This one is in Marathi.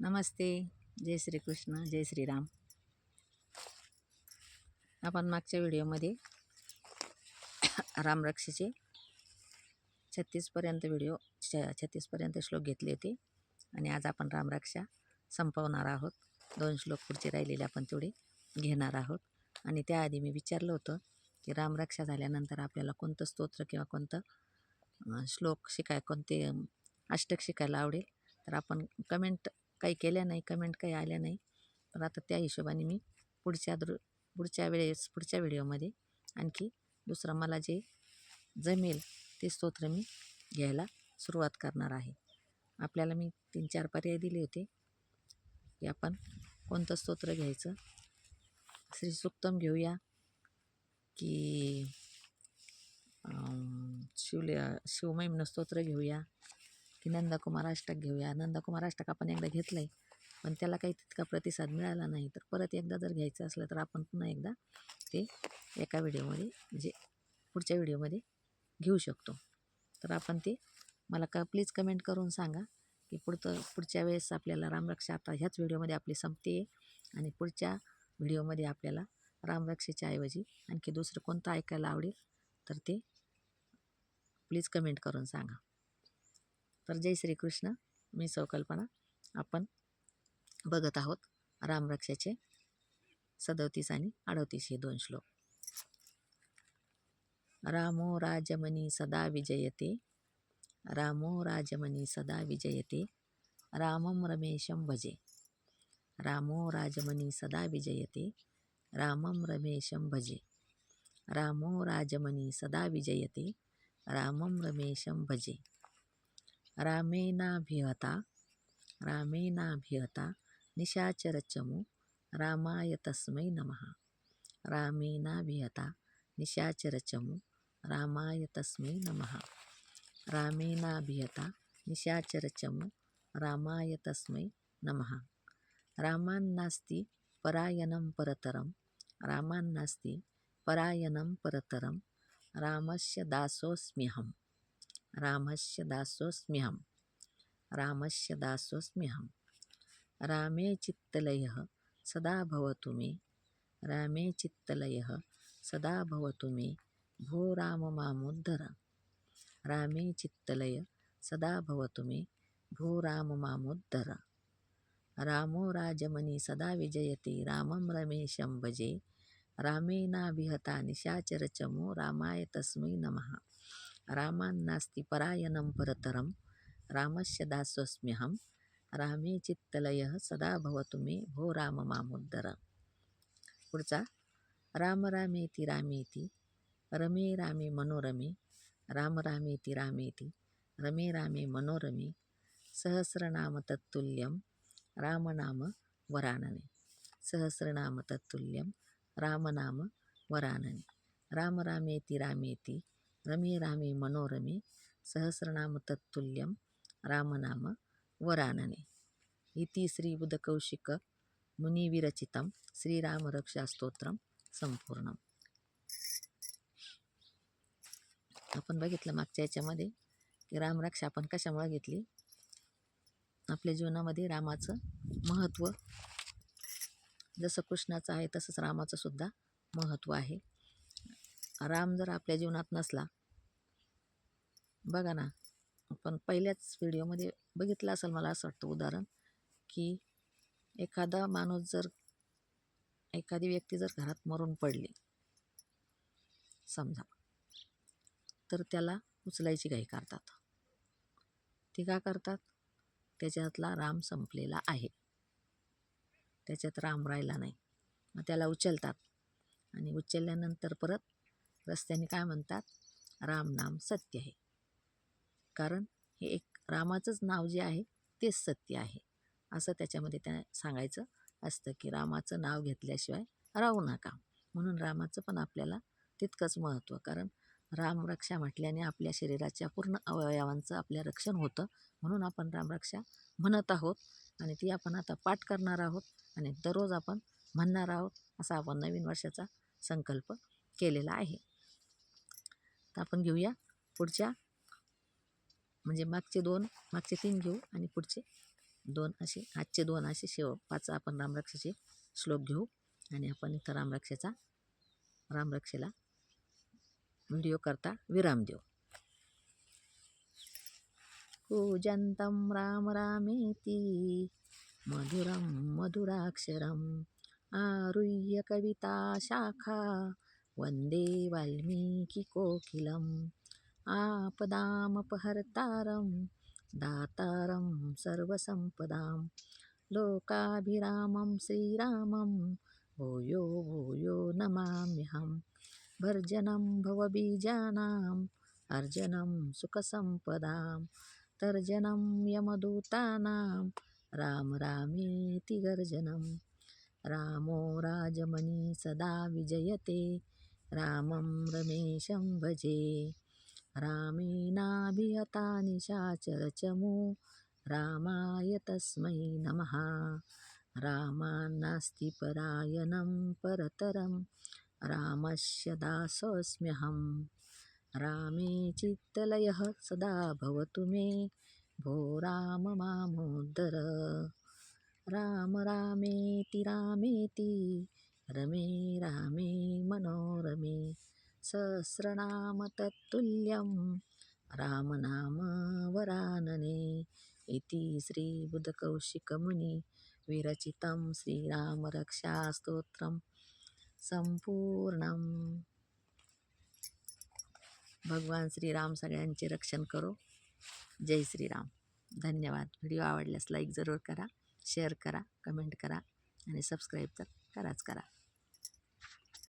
नमस्ते जय श्रीकृष्ण जय श्रीराम. आपण मागच्या व्हिडिओमध्ये रामरक्षेचे छत्तीसपर्यंत व्हिडिओ छ छत्तीसपर्यंत श्लोक घेतले होते आणि आज आपण रामरक्षा संपवणार आहोत. दोन श्लोक पुढचे राहिलेले आपण तेवढे घेणार आहोत. आणि त्याआधी मी विचारलं होतं की रामरक्षा झाल्यानंतर आपल्याला कोणतं स्तोत्र किंवा कोणतं श्लोक शिकाय कोणते अष्टक शिकायला आवडेल? तर आपण कमेंट काही केल्या नाही कमेंट काही आल्या नाही. पण आता त्या हिशोबाने मी पुढच्या दृ पुढच्या वेळेस पुढच्या व्हिडिओमध्ये आणखी दुसरं मला जे जमेल ते स्तोत्र मी घ्यायला सुरुवात करणार आहे. आपल्याला मी तीन चार पर्याय दिले होते. की आपण कोणतं स्तोत्र घ्यायचं? श्री सुक्तम घेऊया. की शिवले शिवमहिम्न स्तोत्र घेऊया. की नंदाकुमार अष्टक घेऊया. नंदाकुमार अष्टक आपण एकदा घेतलं आहे पण त्याला काही तितका प्रतिसाद मिळाला नाही. तर परत एकदा जर घ्यायचं असलं तर आपण पुन्हा एकदा ते एका व्हिडिओमध्ये म्हणजे पुढच्या व्हिडिओमध्ये घेऊ शकतो. तर आपण ते मला क प्लीज कमेंट करून सांगा की पुढतं पुढच्या वेळेस आपल्याला रामरक्षा आता ह्याच व्हिडिओमध्ये आपली संपते आहे आणि पुढच्या व्हिडिओमध्ये आपल्याला रामरक्षेच्या ऐवजी आणखी दुसरं कोणतं ऐकायला आवडेल तर ते प्लीज कमेंट करून सांगा. तर जय श्रीकृष्ण. मी सौकल्पना. आपण बघत आहोत रामरक्षाचे सदोतीस आणि अडोतीस हे दोन श्लोक. रामो राजमनी सदा विजयते. रामो राजमनी सदा विजयते. रामं रमेशं भजे. रामो राजमनी सदा विजयते. रामं रमेशं भजे. रामो राजमनी सदा विजयते. रामं रमेशं भजे. रामेनाभिहता रामेनाभिहता निशाचरचमु रामाय तस्मै नमः। रामेनाभिहता निशाचरचमु रामाय तस्मै नमः। रामेनाभिहता निशाचरचमु रामाय तस्मै नमः। रामान्नास्ति परायणं परतरं रामान्नास्ति परायणं परतरं रामस्य दासोऽस्म्यहं रामस्य दासोऽस्म्यहं। रामस्य दासोऽस्म्यहं। रामे चित्तलयः सदा भवतु मे। रामे चित्तलयः सदा भवतु मे। भो राम मामुद्धर। रामे चित्तलय सदा भवतु मे। भो राम मामुद्धर। रामो राजमनी सदा विजयते। रामं रमेशं भजे। रामेनाभिहता निशाचरचमो रामाय तस्मै नमः। रामान्नास्ति परायणं परतरं रामस्य दासोऽस्म्यहं रामे चित्तलयः सदा भवतु मे भो राम मामुद्धर पुढचा राम रामेति रामेति रमे रामे मनोरमे राम रामेति रामेति रमे रामे मनोरमे सहस्रनाम तत्तुल्यं रामनाम वरानने। सहस्रनाम तत्तुल्यं रामनाम वरानने। राम रामेति रामेति रमे रामे मनोरमे सहस्रनाम तत्तुल्यम रामनाम वरानने. इति श्रीबुधकौशिक मुनिविरचितं श्रीरामरक्षास्तोत्रं संपूर्ण आपण बघितलं मागच्या याच्यामध्ये की रामरक्षा आपण कशामुळे घेतली? आपल्या जीवनामध्ये रामाचं महत्त्व. जसं कृष्णाचं आहे तसंच रामाचं सुद्धा महत्त्व आहे. राम जर आपल्या जीवनात नसला बघा ना आपण पहिल्याच व्हिडिओमध्ये बघितलं असेल मला असं वाटतं उदाहरण की एखादा माणूस जर एखादी व्यक्ती जर घरात मरून पडली समजा तर त्याला उचलायची घाई करतात. ते का करतात? त्याच्यातला राम संपलेला आहे. त्याच्यात राम राहिला नाही. मग त्याला उचलतात आणि उचलल्यानंतर परत रस्त्याने काय म्हणतात? राम नाम सत्य आहे. कारण हे एक रामाचंच नाव जे आहे तेच सत्य आहे. असं त्याच्यामध्ये त्या सांगायचं असतं की रामाचं नाव घेतल्याशिवाय राहू नका. म्हणून रामाचं पण आपल्याला तितकंच महत्त्व कारण रामरक्षा म्हटल्याने आपल्या शरीराच्या पूर्ण अवयवांचं आपल्या रक्षण होतं. म्हणून आपण रामरक्षा म्हणत आहोत आणि ती आपण आता पाठ करणार आहोत आणि दररोज आपण म्हणणार आहोत असा आपण नवीन वर्षाचा संकल्प केलेला आहे. तर आपण घेऊया पुढच्या म्हणजे मागचे दोन मागचे तीन घेऊ आणि पुढचे दोन असे आजचे दोन असे शेव पाच आपण रामरक्षाचे श्लोक घेऊ आणि आपण इथं रामरक्षेचा रामरक्षेला व्हिडिओ करता विराम देऊ. कूजन्तं राम रामेति मधुरं मधुराक्षरम् आरुह्य कविता शाखा वन्दे वाल्मीकिकोकिलम् आपदामपहर्तारं दातारं सर्वसम्पदां। लोकाभिरामं श्रीरामं भूयो भूयो नमाम्यहं। भर्जनं भवबीजानाम् अर्जनं सुखसम्पदां। तर्जनं यमदूतानां राम रामेति गर्जनं। रामो राजमणि सदा विजयते रामं रमेशं भजे। रामेणाभिहता निशाचरचमू रामाय तस्मै नमः। रामान्नास्ति परायणं परतरं। रामस्य दासोऽस्म्यहं। रामे चित्तलयः सदा भवतु मे। भो राम मामोदर। राम रामेति रामेति। रमे रामे मनोरमे। सहस्रनाम तत्तुल्यं रामनाम वरानने इति श्रीबुधकौशिकमुनि विरचितं श्रीरामरक्षास्तोत्रं संपूर्णं भगवान श्रीराम सगळ्यांचे रक्षण करो। जय श्रीराम। धन्यवाद। व्हिडिओ आवडल्यास लाईक जरूर करा शेअर करा कमेंट करा आणि सबस्क्राईब तर कराच करा.